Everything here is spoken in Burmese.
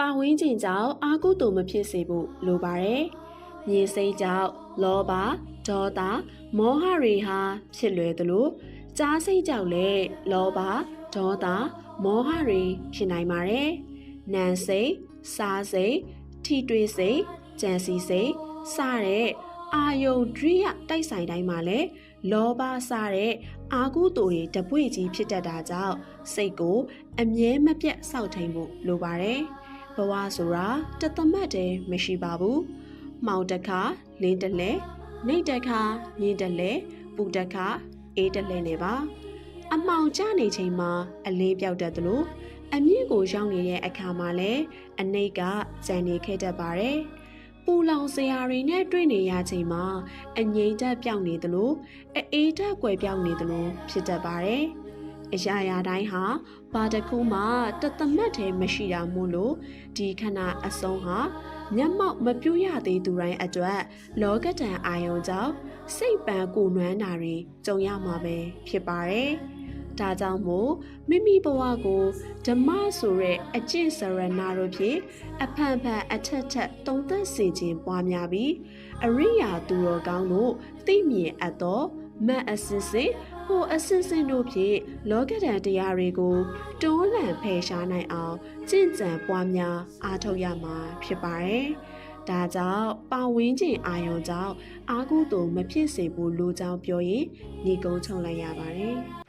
ပါဝင်းကျင်ကြောင့်အာကုသို့မဖြစ်စေဖို့လိုပါတယ်။မြေစိတ်ကြောင့်လောဘဒေါသမောဟတွေဟာဖြစ်လွယ်သလိုကြားစိတ်ကြောင့်လည်းလောဘဒေါသမောဟတွေဖြစ်နိုင်ပါတယ်။နံစိတ်စားစိတ်ထိတွေ့စိတ်ကြံစီစိတ်စတဲ့အာယုံဒရိယတိုက်ဆိုင်တိုင်းမှာလည်းလောဘစတဲ့အာကုသိုလ်တွေတပွေကြီးဖြစ်တတ်တာကြောင့်စိတ်ကို အမြဲမပြတ်စောင့်ထိန်ဖို့လိုပါတယ်။ ဘဝဆိုတာတသမတ်တည်းမရှိပါဘူး။မှောင်တစ်ခါလင်းတစ်လဲနှိတ်တစ်ခါမြင်းတစ်လဲပူတစ်ခါအေးတစ်လဲနေပါ။အမှောင်ကျနေချိန်မှာအလေးပြောက်တတ်သလိုအမြင့်ကိုရောက်နေတဲ့အခါမှာလည်းအနှိတ်ကကြံနေခဲ့တတ်ပါတယ်။ပူလောင်စရာတွေနဲ့တွေ့နေရချိန်မှာအငြိမ်တက်ပြောင်းနေသလိုအအေးတက်ကွယ်ပြောင်းနေသလိုဖြစ်တတ်ပါတယ်။ အရာရာတိုင်းဟာဘာတစ်ခုမှတသမတ်တည်းမရှိတာမို့လို့ဒီခဏအဆုံးဟာမျက်မှောက်မပြူရသေးသူတိုင်းအတွက် လောကဒဏ်အာယုံကြောင့်စိတ်ပန်ကိုနွမ်းတာတွေကြုံရမှာပဲဖြစ်ပါတယ်။ဒါကြောင့်မို့မိမိဘဝကိုဓမ္မဆိုတဲ့အကျင့်စရဏတို့ဖြင့်အဖန်ဖန်အထက်ထက်တုံသက်စေခြင်းပွားများပြီးအရိယာသူတော်ကောင်းတို့သိမြင်အပ်သော မတ်အစစ်စစ်ဟိုအစစ်စစ်တို့ဖြင့်လောကဒဏ်တရားတွေကိုတွန်းလှန်ဖယ်ရှားနိုင်အောင်ကြင့်ကြံပွားများအားထုတ်ရမှာဖြစ်ပါတယ်။ဒါကြောင့်ပါဝင်းကျင်အာယုံကြောင့်အာကုသို့မဖြစ်စေဘူးလိုကြောင်းပြောရင်ညီကုန်းချုံလိုက်ရပါတယ်။